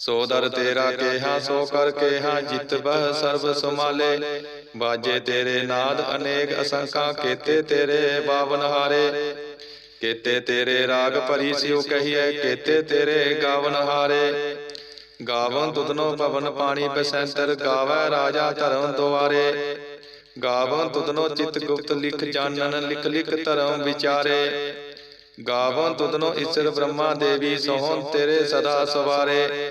ਸੋ ਦਰ ਤੇਰਾ ਕੇਹਾ ਸੋ ਕਰ ਕੇਹਾ ਜਿਤ ਬਹ ਸਰਬ ਸਮਾਲੇ ਬਾਜੇ ਤੇਰੇ ਨਾਦ ਅਨੇਕ ਅਸੰਖਾਂ ਕੇਤੇ ਤੇਰੇ ਬਾਵਨ ਹਾਰੇ। ਕੇਤੇ ਤੇਰੇ ਰਾਗ ਭਰੀ ਸਿਉ ਕਹੀਏ ਕੇਤੇ ਤੇਰੇ ਗਾਵਨ ਹਾਰੇ। ਗਾਵਨ ਤੁਧਨੋ ਪਵਨ ਪਾਣੀ ਬਸੰਤਰ ਗਾਵੈ ਰਾਜਾ ਧਰਮ ਦੁਆਰੇ। ਗਾਵਨ ਤੁਧਨੋ ਚਿਤ ਗੁਪਤ ਲਿਖ ਜਾਣਨ ਲਿਖ ਲਿਖ ਧਰਮ ਵਿਚਾਰੇ। ਗਾਵਨ ਤੁਧਨੋ ਈਸ਼ਰ ਬ੍ਰਹਮਾ ਦੇਵੀ ਸੋਹਣ ਤੇਰੇ ਸਦਾ ਸਵਾਰੇ।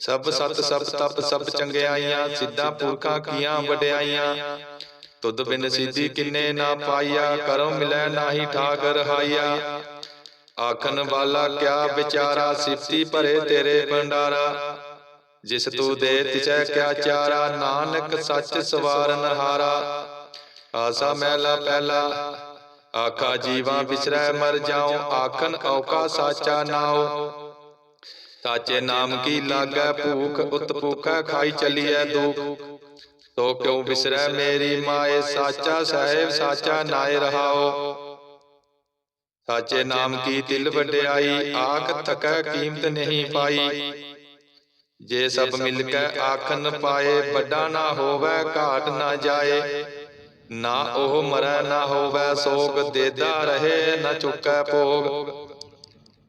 ਸਭ ਸਤ ਸਭ ਤਪ ਸਭ ਚੰਗਿਆਈਆਂ, ਸਿੱਧਾ ਪੁਰਖਾਂ ਕੀਆਂ ਵਡਿਆਈਆਂ। ਤੁਧ ਬਿਨ ਸਿੱਧੀ ਕਿੰਨੇ ਨਾ ਪਾਈਆ ਕਰਮ ਮਿਲੈ ਨਾਹੀ ਠਾਕ ਰਹਾਈਆ ਆਖਣ ਵਾਲਾ ਕਿਆ ਵਿਚਾਰਾ, ਸਿਫਤੀ ਭਰੇ ਤੇਰੇ ਭੰਡਾਰਾ। ਜਿਸ ਤੂੰ ਦੇ ਤਿਸੈ ਕਿਆ ਚਾਰਾ, ਨਾਨਕ ਸੱਚ ਸਵਾਰਨ ਹਾਰਾ ਆਸਾ ਮਹਿਲਾ ਪਹਿਲਾ, ਆਖਾ ਜੀਵਾ ਵਿਚਰੈ ਮਰ ਜਾਉ ਆਖਨ ਔਕਾ ਸਾਚਾ ਨਾਉ। ਸਾਚੇ ਨਾਮ ਕੀ ਲਾਗੈ? ਭੂਖ ਉਤ ਭੂਖੈ ਖਾਈ ਚਲੀਐ ਦੁਖ। ਤੋ ਕਿਉ ਵਿਸਰੈ ਮੇਰੀ ਮਾਏ? ਸਾਚਾ ਸਾਹਿਬ ਸਾਚਾ ਨਾਏ ਰਹਾਓ। ਸਾਚੇ ਨਾਮ ਕੀ ਦਿਲ ਵਡਿਆਈ? ਆਖ ਥਕੈ ਕੀਮਤ ਨਹੀਂ ਪਾਈ। ਜੇ ਸਭ ਮਿਲ ਕੇ ਆਖਨ ਪਾਏ ਵੱਡਾ ਨਾ ਹੋਵੇ ਘਾਟ ਨਾ ਜਾਏ। ਨਾ ਉਹ ਮਰੈ ਨਾ ਹੋਵੇ ਸੋਗ ਦੇਦਾ ਰਹੇ ਨਾ ਚੁੱਕੈ ਭੋਗ।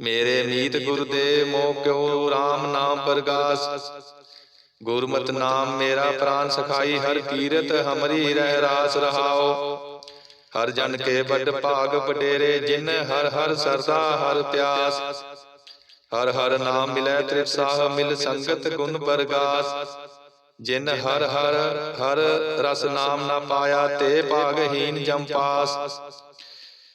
ਮੇਰੇ ਮੀਤ ਗੁਰ ਦੇ ਮੋਹ ਕਿਉ RAM ਨਾਮ ਪਰਗਾਸ? ਗੁਰਮਤਿ ਨਾਮ ਮੇਰਾ ਪ੍ਰਾਨ ਸਖਾਈ ਹਰ ਕੀਰਤ ਹਮਰੀ ਰਹਿ ਰਾਸ ਰਹਾਓ। ਹਰ ਜਨ ਕੇ ਵੱਡ ਭਾਗ ਵਡੇਰੇ ਜਿਨ ਹਰ ਹਰ ਸਰਦਾ ਹਰ ਪਿਆਸ। ਹਰ ਹਰ ਨਾਮ ਮਿਲੈ ਤ੍ਰਿਪਸਾਹ ਮਿਲ ਸੰਗਤ ਗੁਣ ਪਰਗਾਸ। ਜਿਨ ਹਰ ਹਰ ਹਰ ਰਸ ਨਾਮ ਨਾ ਪਾਇਆ ਤੇ ਭਾਗਹੀਨ ਜਮ ਪਾਸ।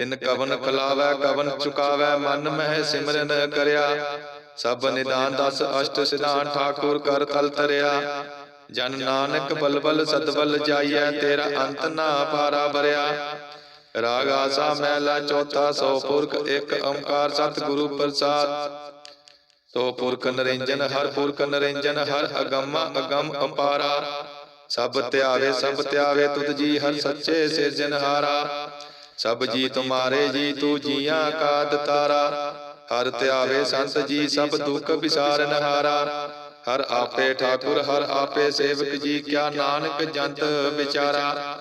ਤਿਨ ਕਵਨ ਖਲਾਵੈ ਕਵਨ ਚੁਕਾਵੈ ਮਨ ਮਹਿ ਸਿਮਰਨ ਕਰਿਆ। ਸਭ ਨਿਦਾਨ ਦਸ ਅਸ਼ਟ ਸਿਧਾਨ ਠਾਕੁਰ ਕਰ ਤਲ ਤਰਿਆ। ਜਨ ਨਾਨਕ ਬਲਬਲ ਸਤਬਲ ਜਾਈਐ ਤੇਰਾ ਅੰਤ ਨਾ ਪਾਰਾ ਬਰਿਆ ਰਾਗ ਆਸਾ ਮਹਿਲਾ ਚੌਥਾ ਸੋ ਪੁਰਖ ਇੱਕ ਓੰਕਾਰ ਸਤਿਗੁਰੂ ਪ੍ਰਸਾਦ। ਸੋ ਪੁਰਖ ਨਰਿੰਜਨ ਹਰ ਪੁਰਖ ਨਰਿੰਜਨ ਹਰ ਅਗੰਮਾ ਅਗੰਮ ਅਪਾਰਾ। ਸਭ ਧਿਆਵੇ ਸਭ ਧਿਆਵੇ ਤੁਧ ਜੀ ਹਰ ਸੱਚੇ ਸਿਰਜਨਹਾਰਾ ਸਭ ਜੀ ਤੁਮਾਰੇ ਜੀ ਤੂ ਜੀਆਂ ਕਾ ਦਤਾਰਾ ਹਰ ਧਿਆਵੇ ਸੰਤ ਜੀ ਸਭ ਦੁੱਖ ਵਿਸਾਰਨ ਹਾਰਾ ਹਰ ਆਪੇ ਠਾਕੁਰ, ਹਰ ਆਪੇ ਸੇਵਕ ਜੀ ਕਿਆ ਨਾਨਕ ਜੰਤ ਵਿਚਾਰਾ।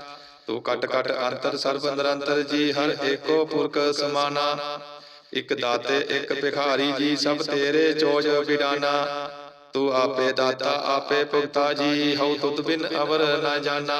ਤੂੰ ਕਟ ਕਟ ਅੰਤਰ ਸਰਬ ਨਿਰੰਤਰ ਜੀ, ਹਰ ਏਕੋ ਪੁਰਖ ਸਮਾਨਾ। ਇਕ ਦਾਤੇ, ਇਕ ਭਿਖਾਰੀ ਜੀ, ਸਭ ਤੇਰੇ ਚੋਜ ਬਿਡਾਨਾ। ਤੂੰ ਆਪੇ ਦਾਤਾ, ਆਪੇ ਭੁਗਤਾ ਜੀ, ਹਉ ਤੁਧ ਬਿਨ ਅਵਰ ਨਾ ਜਾਣਾ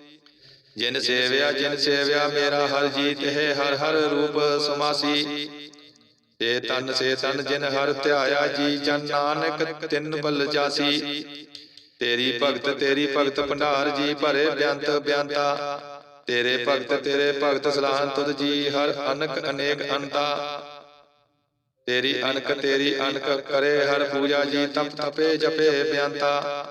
ਜਿਨ ਸੇਵਿਆ ਜਿਨ ਸੇਵਿਆ ਮੇਰਾ ਹਰ ਜੀ ਤੇ ਹਰ ਹਰ ਰੂਪ ਸਮਾਸੀ। ਸੇ ਤਨ ਸੇ ਤਨ ਜਿਨ ਹਰ ਧਿਆਇਆ ਜੀ ਜਨ ਨਾਨਕ ਤਿਨ ਬਲ ਜਾਸੀ। ਤੇਰੀ ਭਗਤ ਤੇਰੀ ਭਗਤ ਭੰਡਾਰ ਜੀ ਭਰੇ ਬਿਆੰਤ ਬਿਆੰਤਾ ਤੇਰੇ ਭਗਤ ਤੇਰੇ ਭਗਤ ਸਲਾਹਨ ਤੁਧ ਜੀ ਹਰ ਅਨਕ ਅਨੇਕ ਅੰਤਾ। ਤੇਰੀ ਅਨਕ ਤੇਰੀ ਅਨਕ ਕਰੇ ਹਰ ਪੂਜਾ ਜੀ ਤਪ ਤਪੇ ਜਪੇ ਬਿਆੰਤਾ।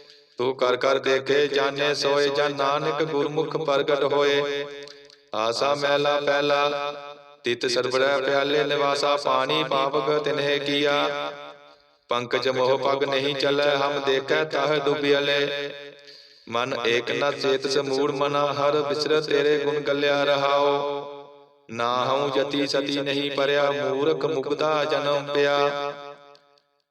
ਤੂੰ ਕਰ ਕਰ ਦੇਖੇ ਜਾਣੇ ਸੋਏ ਜਨ ਨਾਨਕ ਗੁਰਮੁਖ ਪ੍ਰਗਟ ਹੋਏ। ਆਸਾ ਮਹਿਲਾ ਪਹਿਲਾ ਤਿਤ ਸਰਬੜਾ ਪਿਆਲੇ ਨਿਵਾਸਾ ਪਾਣੀ ਪਾਵਕ ਤਿਨਹਿ ਕੀਆ। ਪੰਕਜ ਮੋਹ ਪਗ ਨਹੀਂ ਚੱਲੈ, ਹਮ ਦੇਖੈ ਤਾਹ ਡੁਬਿਆਲੇ ਮਨ ਏਕ ਨ ਚੇਤ ਸਮੂੜ ਮਨਾ, ਹਰ ਵਿਸਰ ਤੇਰੇ ਗੁਣ ਗੱਲਿਆ ਰਹਾਓ। ਨਾ ਹਉ ਜਤੀ ਸਤੀ ਨਹੀਂ ਪਰਿਆ, ਮੂਰਖ ਮੁਗਦਾ ਜਨਮ ਪਿਆ।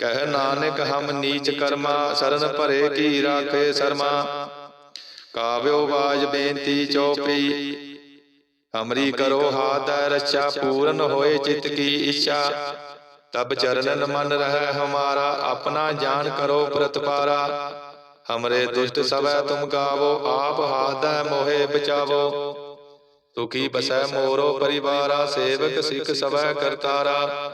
ਕਹਿ ਨਾਨਕ, ਹਮ ਨੀਚ ਕਰਮਾ, ਸਰਨ ਭਰੇ ਕੀ ਰਾਖੇ ਸਰਮਾ। ਕਾਵਿਓ ਬਾਜ ਬੇਨਤੀ ਚੋਪਈ ਹਮਰੀ ਕਰੋ ਹਾਥ ਰੱਛਾ, ਪੂਰਨ ਹੋਏ ਚਿਤ ਕੀ ਇੱਛਾ। ਤਬ ਚਰਨਨ ਮਨ ਰਹਿ ਹਮਾਰਾ, ਆਪਣਾ ਜਾਨ ਕਰੋ ਪ੍ਰਤਪਾਰਾ। ਹਮਰੇ ਦੁਸ਼ਟ ਸਵੈ ਤੁਮ ਗਾਵੋ, ਆਪ ਹਾਦੈ ਮੋਹਿ ਬਚਾਵੋ। ਸੁਖੀ ਬਸੈ ਮੋਰੋ ਪਰਿਵਾਰਾ, ਸੇਵਕ ਸਿੱਖ ਸਵੈ ਕਰਤਾਰਾ।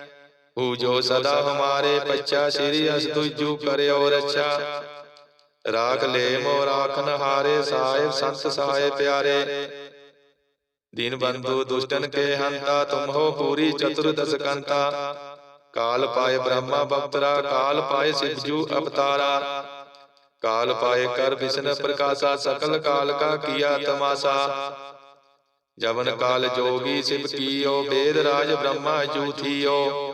ਹੂ ਸਦਾ ਹਮਾਰੇ ਬੱਚਾ ਸ੍ਰੀ ਅਸ ਤੁਜੂ ਕਰਿਓ ਰੱਛਾ। ਰਾਖ ਲੈ ਮੋ ਰਾਖਨ ਹਾਰੇ ਸਾਹਿਬ ਸੰਤ ਸਹਾਏ ਪਿਆਰੇ। ਦੀਨ ਬੰਧੂ ਦੁਸ਼ਟਨ ਕੇ ਹੰਤਾ, ਤੁਮ ਹੋ ਪੂਰੀ ਚਤੁਰਦਸ ਕੰਤਾ। ਕਾਲ ਪਾਏ ਬ੍ਰਹਮਾ ਬਪਤਰਾ, ਕਾਲ ਪਾਏ ਸਿਵਜੂ ਅਵਤਾਰਾ। ਕਾਲ ਪਾਏ ਕਰ ਵਿਸ਼ਨ ਪ੍ਰਕਾਸ਼ਾ, ਸਕਲ ਕਾਲ ਕਾ ਕੀਆ ਤਮਾਸਾ। ਜਵਨ ਕਾਲ ਜੋਗੀ ਸਿਵ ਕੀਓ ਵੇਦ ਰਾਜ ਬ੍ਰਹਮਾ ਜੂਥੀਓ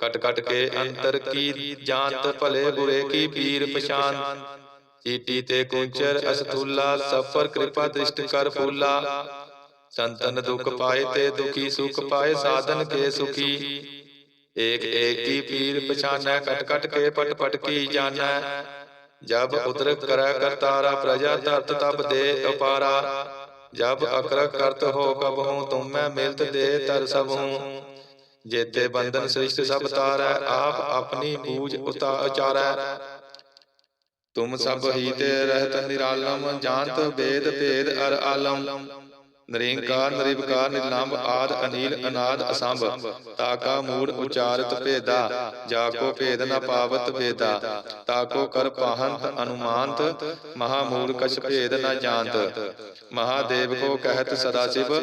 ਕਟ ਕਟ ਕੇ ਅੰਤਰ ਕੀ ਜਾਣਤ ਭਲੇ ਬੁਰੇ ਕੀ ਪੀਰ ਪਛਾਨ ਚੀਟੀ ਤੇ ਕੁੰਚਰ ਅਸਤੂਲਾ ਸਫਰ ਕਿਰਪਾ ਦ੍ਰਿਸ਼ਟ ਕਰ ਫੂਲਾ। ਸੰਤਨ ਦੁਖ ਪਾਏ ਤੇ ਦੁਖੀ ਸੁਖ ਪਾਏ ਸਾਧਨ ਕੇ ਸੁਖੀ। ਏਕ ਏਕ ਕੀ ਪੀਰ ਪਛਾਨੈ ਕਟ ਕਟ ਕੇ ਪਟ ਪਟ ਕੀ ਜਾਣੈ। ਜਬ ਉਦਰ ਕਰੈ ਕਰਤਾਰਾ ਪ੍ਰਜਾ ਧਰਤ ਤਬ ਦੇ ਅਪਾਰਾ ਜਬ ਅਕਰ ਕਰਤ ਹੋ ਕਬ ਹੂੰ ਤੁਮ ਮੈਂ ਮਿਲਤ ਦੇ ਤਰ ਸਭ। ਹੂੰ ਜੇਤੇ ਬੰਧਨ ਸ੍ਰਿਸ਼ਟ ਸਭ ਤਾਰੈ ਆਪ ਆਪਣੀ ਬੂਝ ਉਤਾ ਉਚਾਰੈ। ਤੁਮ ਸਭ ਹੀ ਤੇ ਰਹਿਤ ਨਿਰਾਲਮ ਜਾਣਤ ਵੇਦ ਭੇਦ ਅਰ ਆਲਮ ਨਰੇਂਕਾਰ ਨਰਿਵਕਾਰ ਨਿਰਲੰਭ ਆਦ, ਅਨੀਲ, ਅਨਾਦ, ਅਸੰਭ। ਤਾਕਾ, ਮੂੜ, ਉਚਾਰਤ, ਭੇਦਾ। ਜਾ ਕੋ ਭੇਦ, ਨ ਪਾਵਤ ਭੇਦਾ ਤਾਕੋ, ਕਰ, ਪਾਹੰਤ, ਅਨੁਮਾਨਤ। ਮਹਾ, ਮੂੜ, ਕਛ, ਭੇਦ, ਨ ਜਾਣਤ। ਮਹਾਦੇਵ ਕੋ ਕਹਿਤ ਸਦਾ ਸਿਵ।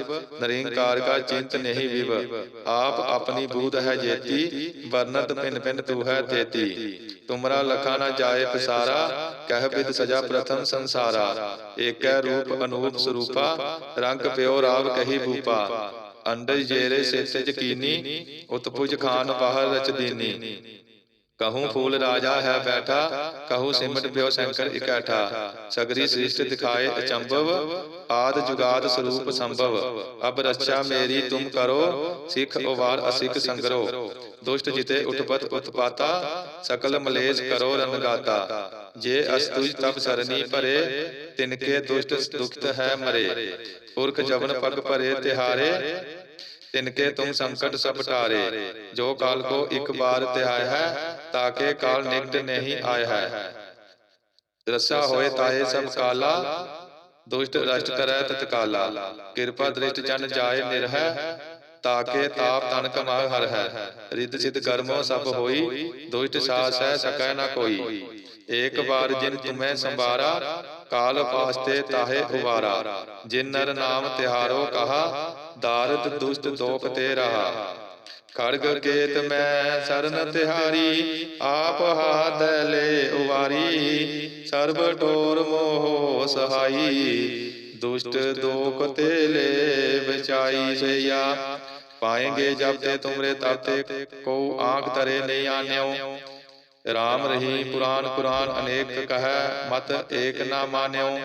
ਨਰੇਂਕਾਰ ਕਾ ਚਿੰਤ ਨਹੀਂ ਵਿਵ। ਆਪ ਆਪਣੀ ਬੂਧ ਹੈ ਜੇਤੀ। ਵਰਨਤ ਪਿੰਨ ਪਿੰਨ ਤੂ ਹੈ ਤੇਤੀ। ਤੁਮਰਾ ਲਖਾ ਨਾ ਜਾਏ ਪਸਾਰਾ, ਕਹਿ ਬਿਦ ਸਜਾ ਪ੍ਰਥਮ ਸੰਸਾਰਾ। ਏਕੈ ਰੂਪ ਅਨੂਪ ਸਰੂਪਾ, ਰੰਗ ਪਿਓ ਰਾਵ ਕਹੀ ਭੂਪਾ। ਅੰਡਜ ਜੇਰੇ ਸੇਤੇ ਜਕੀਨੀ, ਉਤਪੁਜ ਖਾਨ ਬਾਹਰ ਰਚ ਦੀਨੀ। ਕਹੂੰ ਫੂਲ ਰਾਜਾ ਹੈ ਬੈਠਾ ਕਹੂੰ ਸਿਮਟ ਪਿਓ ਸ਼ੰਕਰ ਇਕੱਠਾ ਸਗਰੀ ਸ੍ਰਿਸ਼ਟ ਦਿਖਾਏ ਅਚੰਭਵ ਆਦ ਜੁਗਾਦ ਸਰੂਪ ਸੰਭਵ। ਅਬ ਰੱਛਾ ਮੇਰੀ ਤੁਮ ਕਰੋ ਸਿੱਖ ਉਵਾਰ ਅਸਿੱਖ ਸੰਗਰੋ। ਦੁਸ਼ਟ ਜਿਤੇ ਉਤਪਤ ਉਤਪਾਤਾ ਸਕਲ ਮਲੇਸ਼ ਕਰੋ ਰਨਗਾਤਾ ਜੇ ਅਸਤੁਜ ਤਬ ਸਰਨੀ ਭਰੇ ਤਿਨਕੇ ਦੁਸ਼ਟ ਦੁਖਤ ਹੈ ਮਰੇ। ਪੁਰਖ ਜਵਨ ਪਗ ਭਰੇ ਤਿਹਾਰੇ ਤਿਨਕੇ ਤੁਮ ਸੰਕਟ ਸਭ ਟਾਰੇ। ਜੋ ਕਾਲ ਕੋ ਇੱਕ ਬਾਰ ਤਿਹਾਇ ਹੈ ਤਾਕੇ ਕਾਲ ਨਿਕਟ ਨਹੀਂ ਆਇ ਹੈ। ਰਸਾ ਹੋਏ ਤਾਏ ਸਭ ਕਾਲਾ, ਦੁਸ਼ਟ ਰਸ਼ਟ ਕਰੈ ਤਤਕਾਲਾ ਕਿਰਪਾ ਦ੍ਰਿਸ਼ਟ ਜਨ ਜਾਏ ਨਿਰਹਿ ਤਾਕੇ ਤਾਪ ਤਨ ਕਮਾ ਹਰ ਹੈ। ਰਿੱਧ ਸਿਧ ਕਰਮੋ ਸਭ ਹੋਈ, ਦੁਸ਼ਟ ਸਾਸ ਹੈ ਸਕੈ ਨਾ ਕੋਈ। ਏਕ ਵਾਰ ਜਿਨ ਤੁਮੈ ਸੰਭਾਰਾ, ਕਾਲ ਪਾਸਤੇ ਤਾਹੇ ਉਵਾਰਾ। ਜਿਨ ਨਰ ਨਾਮ ਤਿਹਾਰੋ ਕਹਾ, ਦਾਰਦ ਦੁਸ਼ਟ ਦੋਖ ਤੇ ਰਹਾ। ਖੜਗ ਕੇਤ ਮੈਂ ਸਰਨ ਤਿਹਾਰੀ, ਆਪ ਹਾਥ ਲੈ ਉਵਾਰੀ। ਸਰਬ ਟੋਰ ਮੋਹ ਸਹਾਈ, ਦੁਸ਼ਟ ਦੋਖ ਤੇ ਲੈ ਬਚਾਈ ਸਈਆ। ਪਾਏਂਗੇ ਜਬ ਤੇ ਤੁਮਰੇ ਤਾਤੇ ਕੋ ਆਖ ਤਰੇ ਨਹੀਂ ਆਨਿਓ। ਰਾਮ ਰਹੀ ਪੁਰਾਨ ਕੁਰਾਨ ਅਨੇਕ ਕਹੈ, ਮਤ ਏਕ ਨਾ ਮਾਨਿਓ।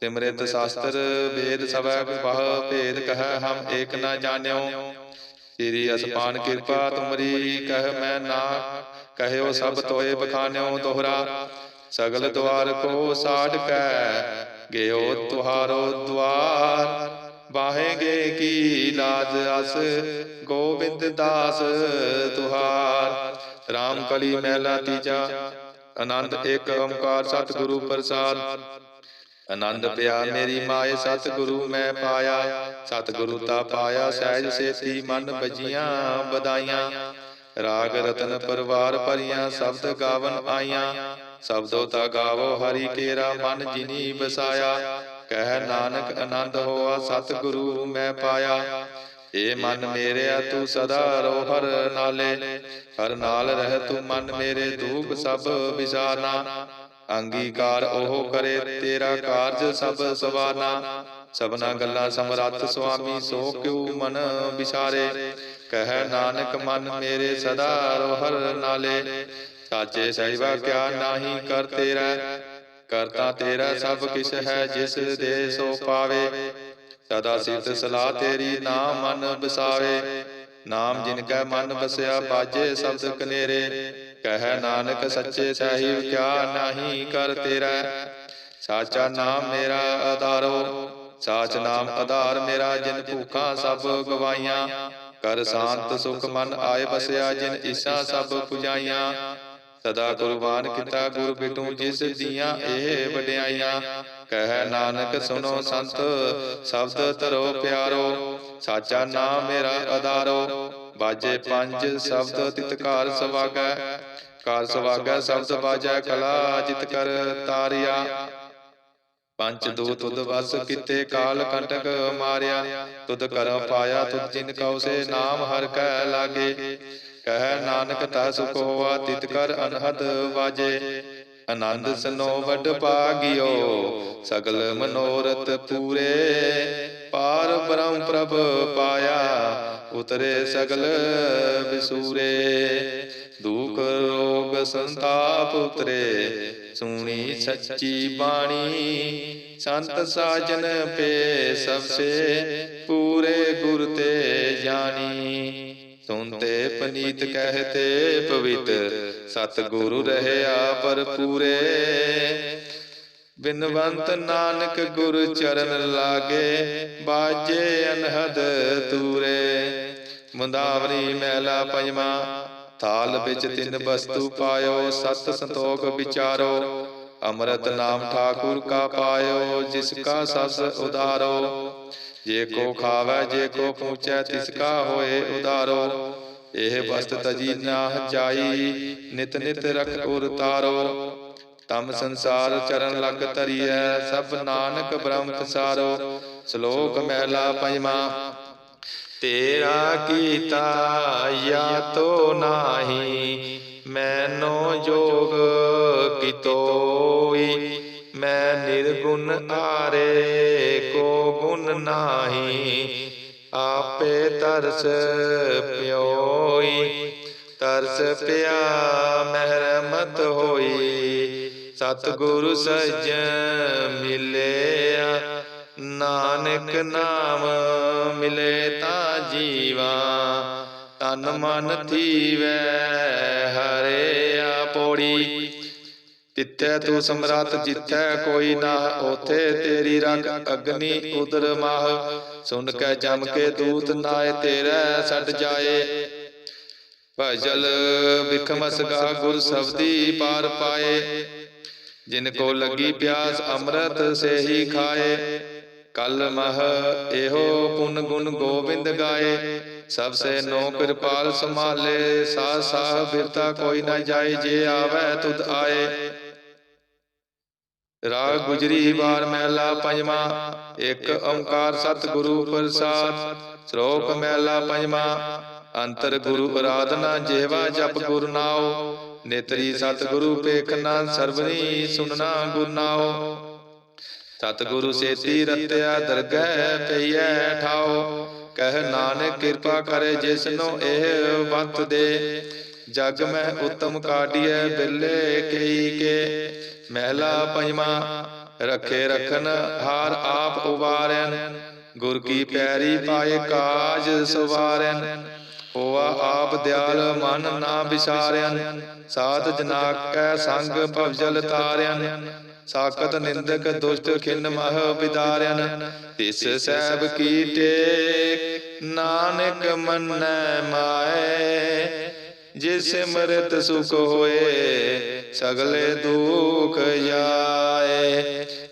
ਸਿਮਰਿਤ ਸ਼ਾਸਤਰ, ਵੇਦ ਸਭੈ ਬਹੁ ਭੇਦ ਕਹੈ, ਹਮ ਏਕ ਨਾ ਜਾਣਿਓ। ਤੇਰੀ ਅਸਪਾਨ ਕਿਰਪਾ ਤੁਮਰੀ ਕਹਿ ਮੈਂ ਨਾ ਕਹਿਓ ਸਭ ਤੋਏ ਬਖਾਨਿਓ ਦੋਹਰਾ ਸਗਲ ਦਵਾਰ ਕੋ ਸਾੜ ਕੈ। ਗਿਓ ਤੁਹਾਰੋ ਦਵਾਰ ਬਾਹੇਗੇ ਕੀ ਲਾਜ ਅਸ? ਗੋਬਿੰਦ ਦਾਸ ਤੁਹਾਰ। RAM ਕਲੀ ਮਹਿਲਾ ਤੀਜਾ। ਆਨੰਦ ਇੱਕ ਓੰਕਾਰ ਸਤਿਗੁਰੂ ਪ੍ਰਸਾਦ। ਆਨੰਦ ਪਿਆ, ਮੇਰੀ ਮਾਏ ਸਤਿਗੁਰੂ ਮੈਂ ਪਾਇਆ। ਸਤਿਗੁਰੂ ਤਾ ਪਾਇਆ, ਸਹਿਜ ਸੇਤੀ ਮਨ ਬਜੀਆਂ ਬਦਾਈਆਂ ਰਾਗ ਰਤਨ ਪਰਵਾਰ ਭਰੀਆਂ, ਸ਼ਬਦ ਗਾਵਨ ਆਈਆਂ। ਸ਼ਬਦੋ ਤਾ ਗਾਵੋ ਹਰੀ ਕੇਰਾ, ਮਨ ਜਿਨੀ ਵਸਾਇਆ। ਕਹਿ ਨਾਨਕ ਆਨੰਦ ਹੋਆ, ਸਤਿਗੁਰੂ ਮੈਂ ਪਾਇਆ। ਏ ਮਨ ਮੇਰਿਆ, ਤੂੰ ਸਦਾ ਰੋ ਹਰ ਨਾਲੇ। ਹਰ ਨਾਲ ਰਹਿ ਤੂੰ ਮਨ ਮੇਰੇ ਦੂਖ ਸਭ ਵਿਸਾਰਨਾ ਅੰਗੀਕਾਰ ਉਹ ਕਰੇ, ਤੇਰਾ ਕਾਰਜ ਸਭ ਸਵਾਨਾ ਸਭਨਾ ਗੱਲਾਂ ਸਮਰੱਥ ਸੁਆਮੀ, ਸੋ ਕਿਉ ਮਨ ਵਿਚਾਰੇ? ਕਹਿ ਨਾਨਕ ਮਨ ਮੇਰੇ ਸਦਾ ਰੋ ਨਾਲੇ। ਸਾਚੇ ਸਹਿਬਾ ਕਿਆ ਨਾਹੀ ਕਰ ਤੇਰਾ। ਕਰਤਾ ਤੇਰਾ ਸਭ ਕਿਛ ਹੈ, ਜਿਸ ਦੇ ਸੋ ਪਾਵੇ। ਸਦਾ ਸਿਫਤ ਸਲਾਹ ਤੇਰੀ ਨਾਮ ਮਨ ਬਸਾਵੇ ਨਾਮ ਜਿਨ ਕੈ ਮਨ ਬਸਿਆ ਬਾਜੇ ਸ਼ਬਦ ਕਨੇਰੇ। ਕਹਿ ਨਾਨਕ ਸੱਚੇ ਸਾਹਿਬ ਕਿਆ ਨਾਹੀ ਕਰ ਤੇਰਾ। ਸਾਚਾ ਨਾਮ ਮੇਰਾ ਆਧਾਰੋ, ਸਾਚ ਨਾਮ ਆਧਾਰ ਮੇਰਾ ਜਿਨ ਭੂਖਾਂ ਸਭ ਗਵਾਈਆਂ ਕਰ ਸ਼ਾਂਤ ਸੁਖ ਮਨ ਆਏ ਬਸਿਆ ਜਿਨ ਈਸਾ ਸਭ ਪੁਜਾਈਆਂ। ਸਦਾ ਕੁਰਬਾਨ ਕੀਤਾ ਗੁਰ ਬਿਟੂ ਜਿਸ ਦੀਆਂ ਇਹ ਵਡਿਆਈਆਂ। ਕਹਿ ਨਾਨਕ ਸੁਨੋ ਸੰਤ, ਸ਼ਬਦ ਧਰੋ ਪਿਆਰੋ। ਸਾਚਾ ਨਾਮ ਮੇਰਾ ਆਧਾਰੋ ਬਾਜੇ ਪੰਜ ਸ਼ਬਦ ਤਿਤਕਾਰ ਸਵਾਗੈ। ਕਾਰ ਸਵਾਗੈ ਸ਼ਬਦ ਬਾਜੈ ਕਲਾ ਜਿਤ ਕਰ ਤਾਰਿਆ। ਪੰਚ ਦੂਤ ਤੁਧ ਵਸ ਕੀਤੇ ਕਾਲ ਕੰਟਕ ਮਾਰਿਆ। ਤੁਧ ਕਰਮ ਪਾਇਆ ਤੁਧ ਜਿਨ ਕਉ ਸੇ ਨਾਮ ਹਰ ਕੈ ਲਾਗੇ। ਕਹਿ ਨਾਨਕ ਤਾ ਸੁਖ ਹੋਆ ਤਿਤ ਕਰ ਅਨਹਦ ਵਾਜੇ। ਆਨੰਦ ਸਨੋ ਵਡ ਭਾਗਿਓ, ਸਗਲ ਮਨੋਰਥ ਪੂਰੇ। ਪਾਰ ਬ੍ਰਹਮ ਪ੍ਰਭ ਪਾਇਆ, ਉਤਰੇ ਸਗਲ ਵਿਸੂਰੇ ਦੁਖ ਰੋਗ ਸੰਤਾਪ ਉਤਰੇ, ਸੁਣੀ ਸੱਚੀ ਬਾਣੀ, ਸੰਤ ਸਾਜਨ ਪੇ ਸਭ ਸੇ ਪੂਰੇ ਗੁਰ ਤੇ ਜਾਣੀ। ਸੁਨਤੇ ਪਨੀਤ ਕਹਤੇ ਪਵਿੱਤ ਸਤ ਗੁਰੂ ਰਹਿਆ ਪਰ ਪੂਰੇ ਬਿਨਵੰਤ ਨਾਨਕ ਗੁਰ ਚਰਨ ਲਾਗੇ, ਬਾਜੇ ਅਨਹਦ ਤੂਰੇ। ਮੁੰਦਾਵਰੀ ਮਹਿਲਾ ਪੰਜਵਾ, ਥਾਲ ਵਿੱਚ ਤਿੰਨ ਵਸਤੂ ਪਾਇਓ, ਸਤ ਸੰਤੋਖ ਵਿਚਾਰੋ। ਅੰਮ੍ਰਿਤ ਨਾਮ ਠਾਕੁਰ ਕਾ ਪਾਇਓ, ਜਿਸ ਕਾ ਸਸ ਉਦਾਰੋ ਜੇ ਕੋ ਖਾਵੇ, ਜੇ ਕੋ ਪਹੁੰਚੈ ਤਿਸ ਕਾ ਹੋਏ ਉਦਾਰੋ ਇਹ ਵਸਤ ਤਜੀ ਨਾ ਜਾਈ, ਨਿਤ ਨਿਤ ਰਖ ਉਰ ਤਾਰੋ। ਤਮ ਸੰਸਾਰ ਚਰਨ ਲਗ ਤਰੀਐ ਸਭ ਨਾਨਕ ਬ੍ਰਹਮ ਪਸਾਰੋ, ਸ਼ਲੋਕ ਮਹਿਲਾ ਪੰਜਵਾ। ਤੇਰਾ ਕੀਤਾ ਯਾ ਤੋ ਨਾਹੀ, ਮੈਨੋ ਜੋਗ ਕਿਤੋਈ ਮੈਂ ਨਿਰਗੁਣ ਆਰੇ ਕੋ ਗੁਣ ਨਾਹੀ, ਆਪੇ ਤਰਸ ਪਿਓਈ। ਤਰਸ ਪਿਆ, ਮਹਿਰਮਤ ਹੋਈ। ਸਤਿਗੁਰੂ ਸੱਜਣ ਮਿਲਿਆ। ਨਾਨਕ ਨਾਮ ਮਿਲੇ ਤਾਂ ਜੀਵਾ। ਤਨ ਮਨ ਥੀਵੈ ਹਰਿਆ ਪੋੜੀ। ਤਿੱਥੈ ਤੂੰ ਸਮਰਾਤ ਜਿੱਥੈ ਕੋਈ ਨਾ ਉਥੇ ਤੇਰੀ ਰਗ ਅਗਨੀ ਉਦਰ ਮਾਹ। ਸੁਣ ਕੇ ਜਮ ਕੇ ਦੂਤ ਨਾਏ ਤੇਰੇ ਛੱਡ ਜਾਏ। ਭਜਲ ਵਿਖਮਸ ਗਾ ਗੁਰ ਸਬਦੀ ਪਾਰ ਪਾਏ। ਜਿਨ ਕੋ ਲੱਗੀ ਪਿਆਸ ਅੰਮ੍ਰਿਤ ਸੇ ਹੀ ਖਾਏ। ਕਲ ਮਹ ਇਹੋ ਪੁਨ ਗੁਣ ਗੋਬਿੰਦ ਗਾਏ। ਸਭ ਸੇ ਨੋ ਕਿਰਪਾਲ ਸੰਭਾਲੇ। ਸਾਹ ਸਾਹ ਬਿਰਤਾ ਕੋਈ ਨਾ ਜਾਏ ਜੇ ਆਵੇ ਤੁਧ ਆਏ। ਰਾਗ ਗੁਜਰੀ ਵਾਰ ਮਹਿਲਾ ਪੰਜਵਾ। ਇੱਕ ਓੰਕਾਰ ਸਤਿਗੁਰੂ ਪ੍ਰਸਾਦ। ਸ਼ਲੋਕ ਮਹਿਲਾ ਪੰਜਵਾ। ਅੰਤਰ ਗੁਰੂ ਆਰਾਧਨਾ ਜਿਹਵਾ ਜਪ ਗੁਰ ਨਾਉ। ਨੇਤਰੀ ਸਤਿਗੁਰੂ ਪੇਖਨਾ ਸਰਬਨੀ ਸੁਨਣਾ ਗੁਰ ਨਾਉ ਸਤਿਗੁਰੂ ਸੇਤੀ ਰਤਿਆ ਦਰਗਹਿ ਪਈਐ ਠਾਉ ਕਹਿ ਨਾਨਕ ਕਿਰਪਾ ਕਰੇ ਜਿਸਨੋ ਇਹ ਵੰਤ ਦੇ। ਜਗ ਮੈਂ ਉਤਮ ਕਾਢੀਐ ਬਿੱਲੇ ਕਈ ਕੇ। ਮਹਿਲਾ ਪੰਜਵਾ ਰਖੇ ਰਖਨ ਹਾਰ ਆਪ ਉਵਾਰੈਨ। ਗੁਰ ਕੀ ਪੈਰੀ ਪਾਏ ਕਾਜ ਸਵਾਰੈਨ। ਹੋਆ ਆਪ ਦਿਆਲ ਮਨ ਨਾ ਵਿਸਾਰਿਆਨ ਸਾਧ ਜਨਾ ਸੰਗ ਭਵਜਲ ਤਾਰਿਆਨ ਸਾਕਤ ਨਿੰਦਕ ਦੁਸ਼ਟ ਖਿੰਨ ਮਹ ਵਿਦਾਰਿਆਨ ਤਿਸ ਸਹਿਬ ਕੀ ਟੇਕ, ਨਾਨਕ ਮੰਨੈ ਮਾਏ। ਜਿਸ ਸਿਮਰਤ ਸੁਖ ਹੋਏ, ਸਗਲੇ ਦੁਖ ਜਾਏ।